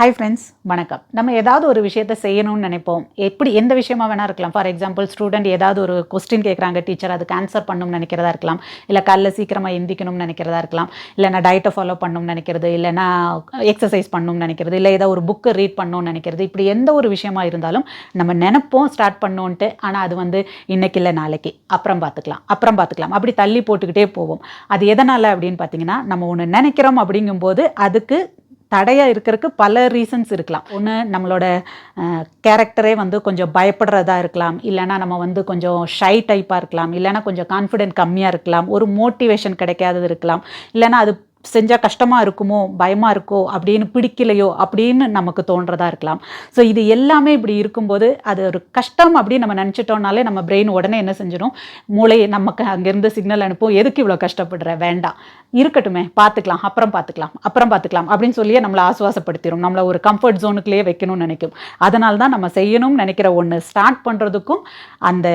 Hi friends வணக்கம். நம்ம ஏதாவது ஒரு விஷயத்தை செய்யணும்னு நினைப்போம். எப்படி எந்த விஷயமா வேணா இருக்கலாம். ஃபார் எக்ஸாம்பிள் ஸ்டூடெண்ட் ஏதாவது ஒரு கொஸ்டின் கேட்குறாங்க டீச்சர் அதுக்கு ஆன்சர் பண்ணணும்னு நினைக்கிறதா இருக்கலாம். இல்லை காலைல சீக்கிரமாக எந்திக்கணும்னு நினைக்கிறதா இருக்கலாம். இல்லைனா டயட்டை ஃபாலோ பண்ணணும்னு நினைக்கிறது இல்லைனா எக்ஸசைஸ் பண்ணணும்னு நினைக்கிறது இல்லை ஏதாவது ஒரு புக்கை ரீட் பண்ணணும்னு நினைக்கிறது. இப்படி எந்த ஒரு விஷயமா இருந்தாலும் நம்ம நினைப்போம் ஸ்டார்ட் பண்ணோன்ட்டு. ஆனால் அது வந்து இன்னைக்கு இல்லை நாளைக்கு. அப்புறம் பார்த்துக்கலாம் அப்புறம் பார்த்துக்கலாம் அப்படி தள்ளி போட்டுக்கிட்டே போவோம். அது எதனால் அப்படின்னு பார்த்தீங்கன்னா நம்ம ஒன்று நினைக்கிறோம் அப்படிங்கும்போது அதுக்கு தடையாக இருக்கிறதுக்கு பல ரீசன்ஸ் இருக்கலாம். ஒன்று நம்மளோட கேரக்டரே வந்து கொஞ்சம் பயப்படுறதா இருக்கலாம். இல்லைனா நம்ம வந்து கொஞ்சம் ஷை டைப்பாக இருக்கலாம். இல்லைனா கொஞ்சம் கான்ஃபிடென்ட் கம்மியாக இருக்கலாம். ஒரு மோட்டிவேஷன் கிடைக்காதது இருக்கலாம். இல்லைனா அது செஞ்சால் கஷ்டமாக இருக்குமோ பயமாக இருக்கோ அப்படின்னு பிடிக்கலையோ அப்படின்னு நமக்கு தோன்றதா இருக்கலாம். ஸோ இது எல்லாமே இப்படி இருக்கும்போது அது ஒரு கஷ்டம் அப்படின்னு நம்ம நினச்சிட்டோம்னாலே நம்ம பிரெயின் உடனே என்ன செஞ்சிடும்? மூளை நமக்கு அங்கேருந்து சிக்னல் அனுப்பும். எதுக்கு இவ்வளோ கஷ்டப்படுற? வேண்டாம். இருக்கட்டுமே பார்த்துக்கலாம். அப்புறம் பார்த்துக்கலாம். அப்புறம் பார்த்துக்கலாம். அப்படின்னு சொல்லியே நம்மளை ஆசுவாசப்படுத்திடும் நம்மளை ஒரு கம்ஃபர்ட் ஜோனுக்குள்ளேயே வைக்கணும்னு நினைக்கும். அதனால தான் நம்ம செய்யணும்னு நினைக்கிற ஒன்று ஸ்டார்ட் பண்ணுறதுக்கும் அந்த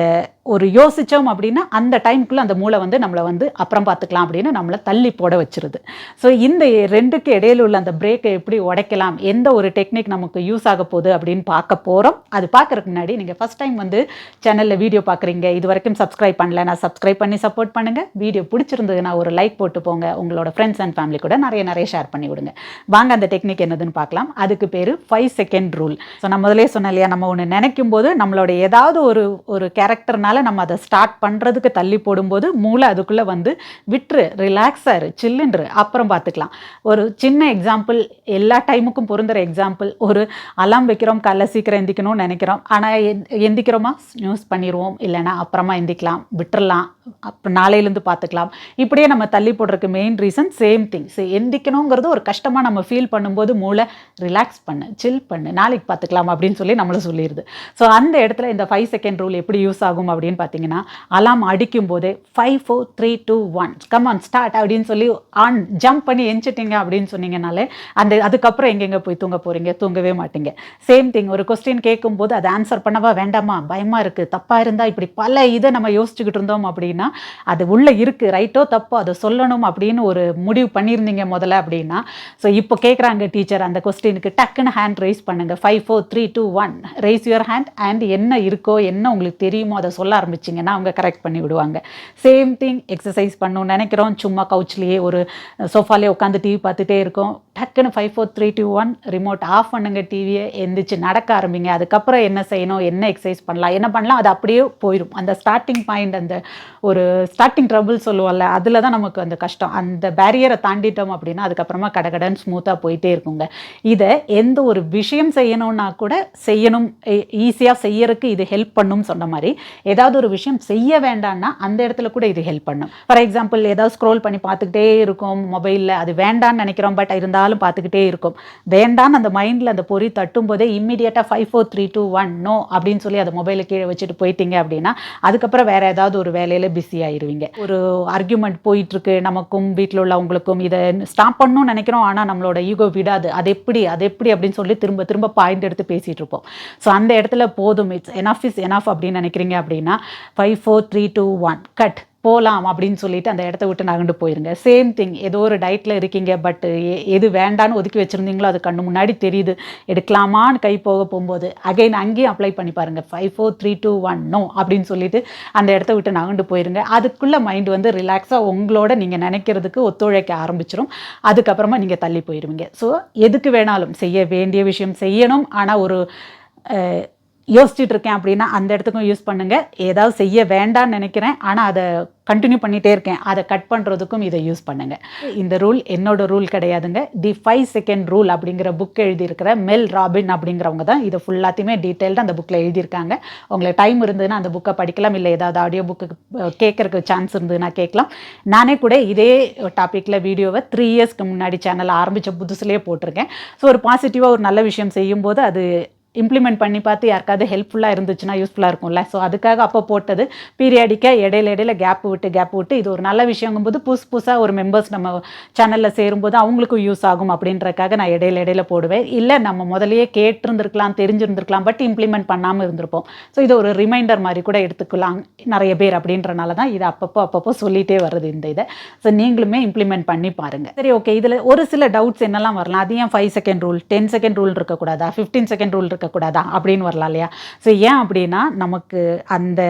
ஒரு யோசித்தோம் அப்படின்னா அந்த டைமுக்குள்ளே அந்த மூளை வந்து நம்மளை வந்து அப்புறம் பார்த்துக்கலாம் அப்படின்னு நம்மளை தள்ளி போட வச்சிருது. ஸோ இந்த ரெண்டுக்கு இடையில உள்ள அந்த பிரேக்கை எப்படி உடைக்கலாம்? எந்த ஒரு டெக்னிக் நமக்கு யூஸ் ஆக போகுது அப்படின்னு பார்க்க போகிறோம் அது பார்க்குறதுக்கு முன்னாடி நீங்கள் ஃபஸ்ட் டைம் வந்து சேனலில் வீடியோ பார்க்குறீங்க இது வரைக்கும் சப்ஸ்கிரைப் பண்ணல நான் சப்ஸ்கிரைப் பண்ணி சப்போர்ட் பண்ணுங்கள் வீடியோ பிடிச்சிருந்ததுன்னா ஒரு லைக் போட்டு போங்க. உங்களோட ஃப்ரெண்ட்ஸ் அண்ட் ஃபேமிலி கூட நிறைய நிறைய ஷேர் பண்ணி விடுங்க. வாங்க அந்த டெக்னிக் என்னதுன்னு பார்க்கலாம். அதுக்கு பேர் ஃபைவ் செகண்ட் ரூல் ஸோ நான் முதலே சொன்னேன் இல்லையா நம்ம ஒன்று நினைக்கும் போது நம்மளோட ஏதாவது ஒரு ஒரு கேரக்டர்னால நம்ம அதை ஸ்டார்ட் பண்ணுறதுக்கு தள்ளி போடும்போது மூளை அதுக்குள்ளே வந்து விட்டுரு ரிலாக்ஸாரு சில்லுன்று அப்புறம் பார்த்துக்கலாம். ஒரு சின்ன எக்ஸாம்பிள் எல்லா டைமுக்கும் பொருந்துற எக்ஸாம்பிள் ஒரு அலாம் வைக்கிறோம் காலைல சீக்கிரம் எந்திக்கணும்னு நினைக்கிறோம். ஆனால் எந்திக்கிறோமா? நியூஸ் பண்ணிடுவோம் இல்லைன்னா அப்புறமா எந்திக்கலாம். விட்டுறலாம். அப்போ நாளையிலேருந்து பார்த்துக்கலாம். இப்படியே நம்ம தள்ளி போடுறதுக்கு main reason same thing so எந்திக்கணுங்கிறது ஒரு கஷ்டமாக நம்ம ஃபீல் பண்ணும்போது மூளை ரிலாக்ஸ் பண்ணு சில் பண்ணு நாளைக்கு பார்த்துக்கலாம் அப்படின்னு சொல்லி நம்மளை சொல்லிடுது ஸோ அந்த இடத்துல இந்த ஃபைவ் செகண்ட் ரூல் எப்படி யூஸ் ஆகும் அப்படின்னு பார்த்தீங்கன்னா அலாம் அடிக்கும் போதே five four three two one come on start அப்படின்னு சொல்லி ஆன் ஜம்ப் பண்ணி எஞ்சிட்டிங்க அப்படின்னு சொன்னீங்கனாலே அந்த அதுக்கப்புறம் எங்கெங்கே போய் தூங்க போகிறீங்க தூங்கவே மாட்டீங்க. சேம் திங் ஒரு கொஸ்டின் கேட்கும்போது அதை ஆன்சர் பண்ணவா வேண்டாமா? பயமாக இருக்குது தப்பாக இருந்தால் இப்படி பல இதை நம்ம யோசிச்சுக்கிட்டு இருந்தோம் அப்படின்னா அது உள்ளே இருக்குது ரைட்டோ தப்போ அதை சொல்லணும் அப்படின்னு ஒரு முடிவு பண்ணியிருந்தீங்க முதல்ல அப்படின்னா ஸோ இப்போ கேட்குறாங்க டீச்சர் அந்த கொஸ்டினுக்கு டக்குன்னு ஹேண்ட் ரைஸ் பண்ணுங்கள் five four three two one raise your hand and என்ன இருக்கோ என்ன உங்களுக்கு தெரியுமோ அதை சொல்ல ஆரம்பிச்சிங்கன்னா அவங்க கரெக்ட் பண்ணி விடுவாங்க. சேம் திங் எக்ஸசைஸ் பண்ணணும்னு நினைக்கிறோம். சும்மா கவுச்லேயே ஒரு சோஃபாலே உட்காந்து டிவி பார்த்துட்டே இருக்கோம். டக்குன்னு five four three two one remote off பண்ணுங்க டிவியை எந்திரிச்சு நடக்க ஆரம்பிங்க. அதுக்கப்புறம் என்ன செய்யணும்? என்ன எக்ஸசைஸ் பண்ணலாம்? என்ன பண்ணலாம்? அது அப்படியே போயிடும் அந்த ஸ்டார்டிங் பாயிண்ட் அந்த ஒரு ஸ்டார்டிங் ட்ரபிள் சொல்லுவோம்ல அதில் தான் நமக்கு அந்த கஷ்டம். அந்த பேரியரை தாண்டிட்டோம் அப்படின்னா அதுக்கப்புறமா கடகடன் ஸ்மூத்தாக போயிட்டே இருக்குங்க. இதை எந்த ஒரு விஷயம் செய்யணும்னா கூட செய்யணும். ஈஸியாக செய்யறதுக்கு இது ஹெல்ப் பண்ணும் சொன்ன மாதிரி ஏதாவது ஒரு விஷயம் செய்ய வேண்டாம்னா அந்த இடத்துல கூட இது ஹெல்ப் பண்ணும். ஃபார் எக்ஸாம்பிள் ஏதாவது ஸ்க்ரோல் பண்ணி பார்த்துக்கிட்டே இருக்கும் மொபைலில் அது வேண்டாம்னு நினைக்கிறோம் பட் இருந்தால் இருந்தாலும் பார்த்துக்கிட்டே இருக்கும். வேண்டான்னு அந்த மைண்டில் அந்த பொறி தட்டும் போதே இம்மிடியட்டாக five four three two one no அப்படின்னு சொல்லி அதை மொபைலை கீழே வச்சுட்டு போயிட்டீங்க அப்படின்னா அதுக்கப்புறம் வேற ஏதாவது ஒரு வேலையில் பிஸி ஆயிருவீங்க. ஒரு ஆர்கியூமெண்ட் போயிட்டுருக்கு நமக்கும் வீட்டில் உள்ளவங்களுக்கும் இதை ஸ்டாப் பண்ணணும்னு நினைக்கிறோம் ஆனால் நம்மளோட ஈகோ விடாது. அது எப்படி அது எப்படி அப்படின்னு சொல்லி திரும்ப திரும்ப பாயிண்ட் எடுத்து பேசிகிட்டு இருப்போம். ஸோ அந்த இடத்துல போதும். இட்ஸ் எனாஃப் இஸ் எனாஃப் அப்படின்னு நினைக்கிறீங்க அப்படின்னா five four three two one cut போகலாம் அப்படின்னு சொல்லிட்டு அந்த இடத்த விட்டு நகண்டு போயிருங்க. சேம் திங் ஏதோ ஒரு டயட்டில் இருக்கீங்க பட் எது வேண்டான்னு ஒதுக்கி வச்சுருந்தீங்களோ அது கண்ணு முன்னாடி தெரியுது. எடுக்கலாமான்னு கை போக போகும்போது அகைன் அங்கேயும் அப்ளை பண்ணி பாருங்கள் five four three two one no அப்படின்னு சொல்லிட்டு அந்த இடத்த விட்டு நகண்டு போயிருங்க. அதுக்குள்ளே மைண்டு வந்து ரிலாக்ஸாக உங்களோட நீங்கள் நினைக்கிறதுக்கு ஒத்துழைக்க ஆரம்பிச்சிடும் அதுக்கப்புறமா நீங்கள் தள்ளி போயிடுவீங்க ஸோ எதுக்கு வேணாலும் செய்ய வேண்டிய விஷயம் செய்யணும். ஆனால் ஒரு யோசிச்சுட்டு இருக்கேன் அப்படின்னா அந்த இடத்துக்கும் யூஸ் பண்ணுங்கள் ஏதாவது செய்ய வேண்டாம்னு நினைக்கிறேன். ஆனால் அதை கண்டினியூ பண்ணிகிட்டே இருக்கேன். அதை கட் பண்ணுறதுக்கும் இதை யூஸ் பண்ணுங்கள் இந்த ரூல் என்னோட ரூல் கிடையாதுங்க. தி ஃபைவ் செகண்ட் ரூல் அப்படிங்கிற புக் எழுதியிருக்கிற மெல் ராபின் அப்படிங்கிறவங்க தான் இதை ஃபுல்லாத்தையுமே டீட்டெயில்டு அந்த புக்கில் எழுதியிருக்காங்க. உங்களுக்கு டைம் இருந்ததுன்னா அந்த புக்கை படிக்கலாம். இல்லை ஏதாவது ஆடியோ புக்கு கேட்குறக்கு சான்ஸ் இருந்ததுன்னா கேட்கலாம். நானே கூட இதே டாப்பிக்கில் வீடியோவை த்ரீ இயர்ஸ்க்கு முன்னாடி சேனல் ஆரம்பித்த புதுசுலேயே போட்டிருக்கேன். ஸோ ஒரு பாசிட்டிவாக ஒரு நல்ல விஷயம் செய்யும்போது அது இம்ப்ளிமெண்ட் பண்ணி பார்த்து யாருக்காவது ஹெல்ப்ஃபுல்லாக இருந்துச்சுன்னா யூஸ்ஃபுல்லாக இருக்கும்ல. ஸோ அதுக்காக அப்போ போட்டது பீரியாடிக்காக இடையில இடையில கேப் விட்டு கேப் விட்டு இது ஒரு நல்ல விஷயங்கும்போது புதுசு புதுசாக ஒரு மெம்பர்ஸ் நம்ம சேனலில் சேரும்போது அவங்களுக்கும் யூஸ் ஆகும் அப்படின்றக்காக நான் இடையில இடையில போடுவேன். இல்லை நம்ம முதலையே கேட்டிருந்துருக்கலாம் தெரிஞ்சிருந்துருக்கலாம் பட் இம்ப்ளிமெண்ட் பண்ணாமல் இருந்திருப்போம். ஸோ இது ஒரு ரிமைண்டர் மாதிரி கூட எடுத்துக்கலாம் நிறைய பேர் அப்படின்றனால தான் இது அப்பப்போ அப்பப்போ சொல்லிட்டே வருது இந்த இதை. ஸோ நீங்களுமே இம்ப்ளிமெண்ட் பண்ணி பாருங்க. சரி ஓகே இதில் ஒரு சில டவுட்ஸ் என்னெல்லாம் வரலாம்? அது ஏன் five second rule ten second rule இருக்கக்கூடாதா? ஃபிஃப்டீன் செகண்ட் ரூல் இருக்கக்கூடாதா? அப்படின்னு வரலாம் இல்லையா? ஸோ ஏன் அப்படின்னா நமக்கு அந்த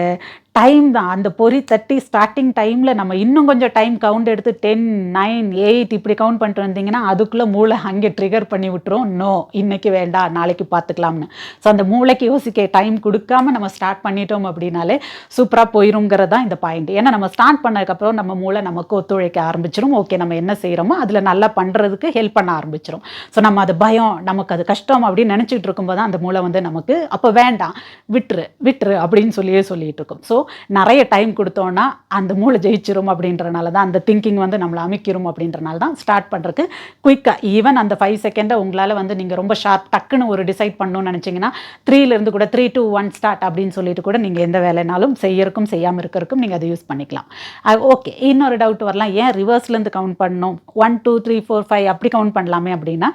டைம் தான். அந்த பொறி தட்டி ஸ்டார்டிங் டைமில் நம்ம இன்னும் கொஞ்சம் டைம் கவுண்ட் எடுத்து டென் நைன் எயிட் இப்படி கவுண்ட் பண்ணிட்டு வந்தீங்கன்னா அதுக்குள்ளே மூளை அங்கே ட்ரிகர் பண்ணி விட்டுரும். நோ இன்றைக்கி வேண்டாம் நாளைக்கு பார்த்துக்கலாம்னு. ஸோ அந்த மூளைக்கு யோசிக்க டைம் கொடுக்காம நம்ம ஸ்டார்ட் பண்ணிட்டோம் அப்படின்னாலே சூப்பராக போயிருங்கிறது தான் இந்த பாயிண்ட் ஏன்னா நம்ம ஸ்டார்ட் பண்ணதுக்கப்புறம் நம்ம மூளை நமக்கு ஒத்துழைக்க ஆரம்பிச்சிடும் ஓகே நம்ம என்ன செய்கிறோமோ அதில் நல்லா பண்ணுறதுக்கு ஹெல்ப் பண்ண ஆரம்பிச்சிடும் ஸோ நம்ம அது பயம் நமக்கு அது கஷ்டம் அப்படின்னு நினச்சிட்டு இருக்கும்போது தான் அந்த மூளை வந்து நமக்கு அப்போ வேண்டாம் விட்டுரு விட்டுரு அப்படின்னு சொல்லியே சொல்லிட்டு இருக்கும். ஸோ நிறைய டைம் கொடுத்தோன்னா அந்த மூளை ஜெயிச்சிரும் அப்படின்றனால தான் அந்த திங்கிங் வந்து நம்மளை அமைக்கிறோம் அப்படின்றனால தான் ஸ்டார்ட் பண்ணுறதுக்கு குயிக்காக ஈவன் அந்த ஃபைவ் செகண்டை உங்களால் வந்து நீங்கள் ரொம்ப ஷார்ப் டக்குன்னு ஒரு டிசைட் பண்ணணும்னு நினச்சிங்கன்னா த்ரீலேருந்து கூட த்ரீ டூ ஒன் ஸ்டார்ட் அப்படின்னு சொல்லிட்டு கூட நீங்கள் எந்த வேலைனாலும் செய்யறக்கும் செய்யாமல் இருக்கிறக்கும் நீங்கள் அதை யூஸ் பண்ணிக்கலாம். ஓகே இன்னொரு டவுட் வரலாம். ஏன் ரிவர்ஸ்லேருந்து கவுண்ட் பண்ணணும்? One two three four five அப்படி கவுண்ட் பண்ணலாமே அப்படின்னா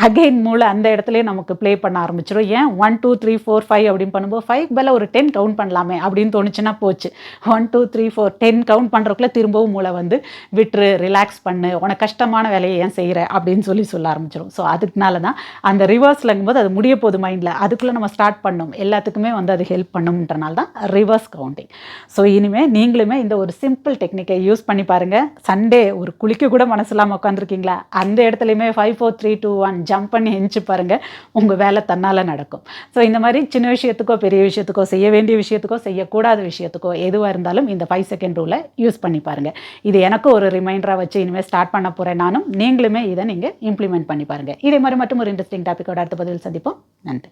அகைன் மூளை அந்த இடத்துலயே நமக்கு ப்ளே பண்ண ஆரம்பிச்சிடும் ஏன்? One two three four five அப்படின்னு பண்ணும்போது ஃபைவ் பெல்ல ஒரு டென் கவுண்ட் பண்ணலாமே அப்படின்னு தோணுச்சுன்னா போச்சு. One two three four ten count பண்ணுறக்குள்ள திரும்பவும் மூளை வந்து விட்டுரு ரிலாக்ஸ் பண்ணு உனக்கு கஷ்டமான வேலையை ஏன் செய்கிற அப்படின்னு சொல்லி சொல்ல ஆரம்பிச்சிடும் ஸோ அதுக்குனால தான் அந்த ரிவர்ஸ்லங்கும்போது அது முடிய போகுது மைண்டில் அதுக்குள்ளே நம்ம ஸ்டார்ட் பண்ணணும் எல்லாத்துக்குமே வந்து அது ஹெல்ப் பண்ணும்ன்றனால தான் ரிவர்ஸ் கவுண்டிங் ஸோ இனிமேல் நீங்களுமே இந்த ஒரு சிம்பிள் டெக்னிக்கை யூஸ் பண்ணி பாருங்கள் சண்டே ஒரு குளிக்க கூட மனசு இல்லாமல் உட்காந்துருக்கீங்களா அந்த இடத்துலையுமே five four three two one jump பண்ணி எஞ்சி பாருங்கள் உங்கள் வேலை தன்னால் நடக்கும். ஸோ இந்த மாதிரி சின்ன விஷயத்துக்கோ பெரிய விஷயத்துக்கோ செய்ய வேண்டிய விஷயத்துக்கோ செய்யக்கூடாத விஷயத்துக்கோ எதுவாக இருந்தாலும் இந்த ஃபைவ் செகண்ட் ரூலை யூஸ் பண்ணி பாருங்கள் இது எனக்கும் ஒரு ரிமைண்டராக வச்சு இனிமேல் ஸ்டார்ட் பண்ண போகிறேன் நானும். நீங்களுமே இதை நீங்கள் இம்ப்ளிமெண்ட் பண்ணி பாருங்கள் இதே மாதிரி மட்டும் ஒரு இன்ட்ரெஸ்டிங் டாப்பிக்கோட அடுத்த பதில் சந்திப்போம். நன்றி.